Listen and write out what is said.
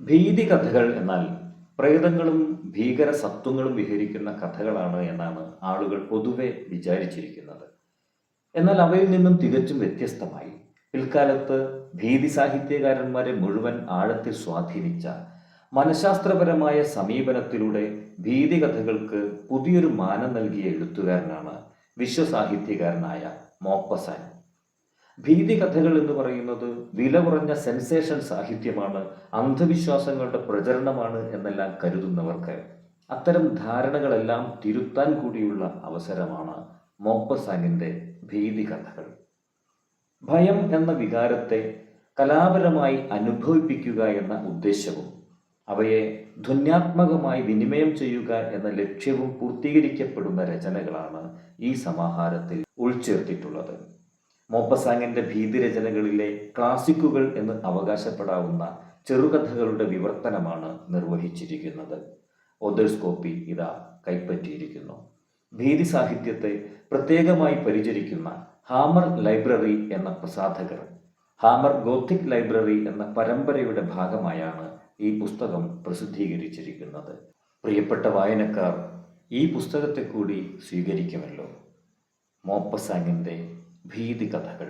ഭീതി കഥകൾ എന്നാൽ പ്രേതങ്ങളും ഭീകര സത്വങ്ങളും വിഹരിക്കുന്ന കഥകളാണ് എന്നാണ് ആളുകൾ പൊതുവെ വിചാരിച്ചിരിക്കുന്നത്. എന്നാൽ അവയിൽ നിന്നും തികച്ചും വ്യത്യസ്തമായി പിൽക്കാലത്ത് ഭീതി സാഹിത്യകാരന്മാരെ മുഴുവൻ ആഴത്തിൽ സ്വാധീനിച്ച മനഃശാസ്ത്രപരമായ സമീപനത്തിലൂടെ ഭീതി കഥകൾക്ക് പുതിയൊരു മാനം നൽകിയ എഴുത്തുകാരനാണ് വിശ്വസാഹിത്യകാരനായ മോപ്പസാൻ ഭീതി കഥകൾ എന്ന് പറയുന്നത് വില കുറഞ്ഞ സെൻസേഷൻ സാഹിത്യമാണ് അന്ധവിശ്വാസങ്ങളുടെ പ്രചരണമാണ് എന്നെല്ലാം കരുതുന്നവർക്ക്. അത്തരം ധാരണകളെല്ലാം തിരുത്താൻ കൂടിയുള്ള അവസരമാണ് മോപ്പസാങ്ങിന്റെ ഭീതി കഥകൾ ഭയം എന്ന വികാരത്തെ കലാപരമായി അനുഭവിപ്പിക്കുക എന്ന ഉദ്ദേശവും അവയെ ധ്വന്യാത്മകമായി വിനിമയം ചെയ്യുക എന്ന ലക്ഷ്യവും പൂർത്തീകരിക്കപ്പെടുന്ന രചനകളാണ് ഈ സമാഹാരത്തിൽ ഉൾച്ചേർത്തിട്ടുള്ളത്. മോപ്പസാങ്ങിന്റെ ഭീതിരചനകളിലെ ക്ലാസിക്കുകൾ എന്ന് അവകാശപ്പെടാവുന്ന ചെറുകഥകളുടെ വിവർത്തനമാണ് നിർവഹിച്ചിരിക്കുന്നത്. ഒതേഴ്സ് കോപ്പി ഇതാ കൈപ്പറ്റിയിരിക്കുന്നു. ഭീതി സാഹിത്യത്തെ പ്രത്യേകമായി പരിചരിക്കുന്ന ഹാമർ ലൈബ്രറി എന്ന പ്രസാധകർ. ഹാമർ ഗോത്തിക് ലൈബ്രറി എന്ന പരമ്പരയുടെ ഭാഗമായാണ് ഈ പുസ്തകം പ്രസിദ്ധീകരിച്ചിരിക്കുന്നത്. പ്രിയപ്പെട്ട വായനക്കാർ ഈ പുസ്തകത്തെ കൂടി സ്വീകരിക്കുമല്ലോ. മോപ്പസാങ്ങിന്റെ ഭീതി കഥകൾ